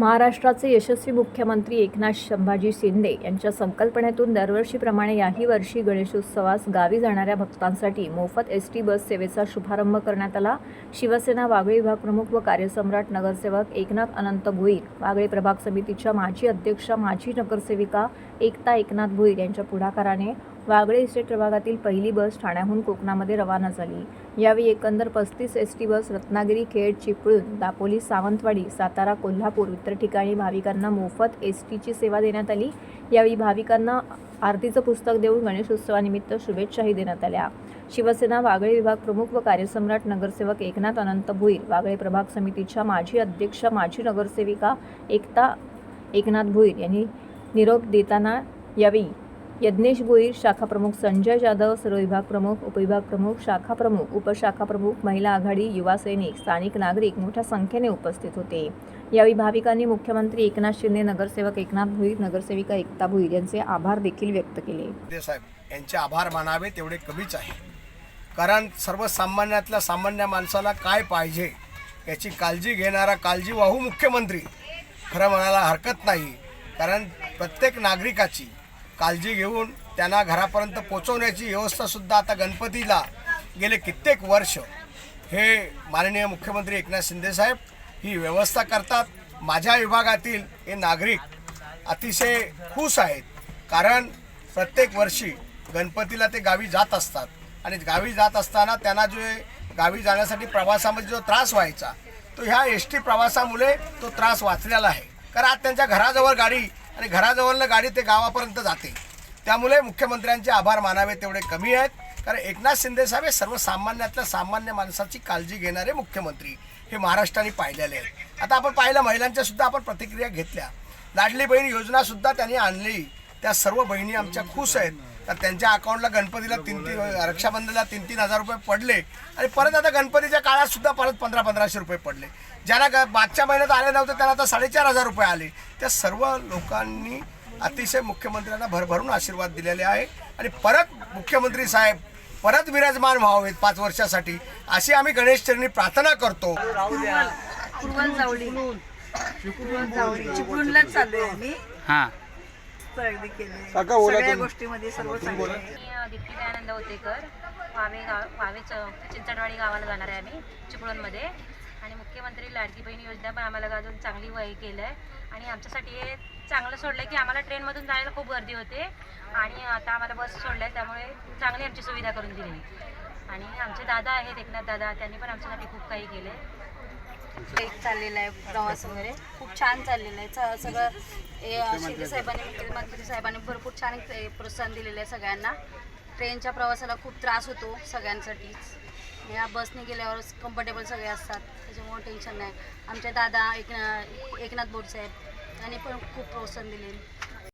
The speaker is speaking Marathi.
महाराष्ट्राचे यशस्वी मुख्यमंत्री एकनाथ संभाजी शिंदे यांच्या संकल्पनेतून दरवर्षीप्रमाणे याही वर्षी गणेशोत्सवास गावी जाणाऱ्या भक्तांसाठी मोफत एस टी बस सेवेचा शुभारंभ करण्यात आला. शिवसेना वागळे विभाग प्रमुख व कार्यसम्राट नगरसेवक एकनाथ अनंत भुईर वागळे प्रभाग समितीच्या माजी अध्यक्षा माजी नगरसेविका एकता एकनाथ भुईर यांच्या पुढाकाराने वागळे इस्टेट प्रभागातील पहिली बस ठाण्याहून कोकणामध्ये रवाना झाली. यावेळी एकंदर पस्तीस S T bus Ratnagiri Khed Chiplun Dapoli Sawantwadi Satara Kolhapur इतर ठिकाणी भाविकांना मोफत एस टीची सेवा देण्यात आली. यावेळी भाविकांना आरतीचं पुस्तक देऊन गणेशोत्सवानिमित्त शुभेच्छाही देण्यात आल्या. शिवसेना वागळे विभाग प्रमुख व कार्यसम्राट नगरसेवक एकनाथ अनंत भुईर वागळे प्रभाग समितीच्या माजी अध्यक्ष माजी नगरसेविका एकता एकनाथ भुईर यांनी निरोप देताना यावेळी यज्ञेश गोईर शाखा प्रमुख संजय जाधव सर्व विभाग प्रमुख उपविभाग प्रमुख शाखा प्रमुख उपशाखा प्रमुख महिला आघाडी युवा सैनिक स्थानिक नागरिक मोठ्या संख्येने उपस्थित होते. यावेळी भाविकांनी मुख्यमंत्री एकनाथ शिंदे नगरसेवक एकनाथ भुईर नगरसेविका एकता भुईर यांचे आभार देखील व्यक्त केले. साहेब यांचे आभार मानावे तेवढे कमीच आहे. कारण सर्वसामान्यातल्या सामान्य माणसाला काय पाहिजे याची काळजी घेणारा काळजीवाहू मुख्यमंत्री खरं म्हणायला हरकत नाही. कारण प्रत्येक नागरिकाची काळजी घेऊन त्यांना घरापर्यंत पोचवण्याची व्यवस्थासुद्धा आता गणपतीला गेले कित्येक वर्ष. हे माननीय मुख्यमंत्री एकनाथ शिंदेसाहेब ही व्यवस्था करतात. माझ्या विभागातील हे नागरिक अतिशय खुश आहेत. कारण प्रत्येक वर्षी गणपतीला ते गावी जात असतात. आणि गावी जात असताना त्यांना जो गावी जाण्यासाठी प्रवासामध्ये जो त्रास व्हायचा तो ह्या एस टी प्रवासामुळे तो त्रास वाचलेला आहे. कारण आज त्यांच्या घराजवळ गाडी आणि घराजवळनं गाडी ते गावापर्यंत जाते. त्यामुळे मुख्यमंत्र्यांचे आभार मानावे तेवढे कमी आहेत. कारण एकनाथ शिंदे साहेब हे सर्वसामान्यातल्या सामान्य माणसाची काळजी घेणारे मुख्यमंत्री हे महाराष्ट्राने पाहिलेले आहेत. आता आपण पाहिलं महिलांच्या सुद्धा आपण प्रतिक्रिया घेतल्या. लाडली बहीण योजना सुद्धा त्यांनी आणली. त्या सर्व बहिणी आमच्या खुश आहेत. तर त्यांच्या अकाउंटला गणपतीला तीन तीन रक्षाबंधनला तीन तीन हजार रुपये पडले. आणि परत आता गणपतीच्या काळात सुद्धा परत पंधरा पंधराशे रुपये पडले. ज्यांना मागच्या महिन्यात आले नव्हते त्यांना आता साडेचार हजार रुपये आले. त्या सर्व लोकांनी अतिशय मुख्यमंत्र्यांना भरभरून आशीर्वाद दिलेले आहे आणि परत मुख्यमंत्री साहेब परत विराजमान व्हावेत पाच वर्षासाठी. अशी आम्ही गणेश चरणी प्रार्थना करतो. हां. गोष्टीमध्ये सर्व दीप्ती दयानंद होतेकर. वावे गाव वावे चिंचणवाडी गावाला जाणार आहे आम्ही चिपळूणमध्ये. आणि मुख्यमंत्री लाडकी बहीण योजना पण आम्हाला अजून चांगली वय केलं आहे आणि आमच्यासाठी हे चांगलं सोडलं की आम्हाला ट्रेनमधून जायला खूप गर्दी होते. आणि आता आम्हाला बस सोडलं आहे त्यामुळे चांगली आमची सुविधा करून दिली आणि आमचे दादा आहेत एकनाथ दादा त्यांनी पण आमच्यासाठी खूप काही केलं आहे एक चाललेला आहे प्रवास वगैरे. खूप छान चाललेला आहे. सगळं शिंदे साहेबांनी मुख्यमंत्री साहेबांनी भरपूर छान ते प्रोत्साहन दिलेलं आहे सगळ्यांना. ट्रेनच्या प्रवासाला खूप त्रास होतो सगळ्यांसाठीच. या बसने गेल्यावर कम्फर्टेबल सगळे असतात. त्याच्यामुळे टेन्शन नाही. आमचे दादा एक एकनाथ बोरसाहेब साहेब यांनी पण खूप प्रोत्साहन दिले.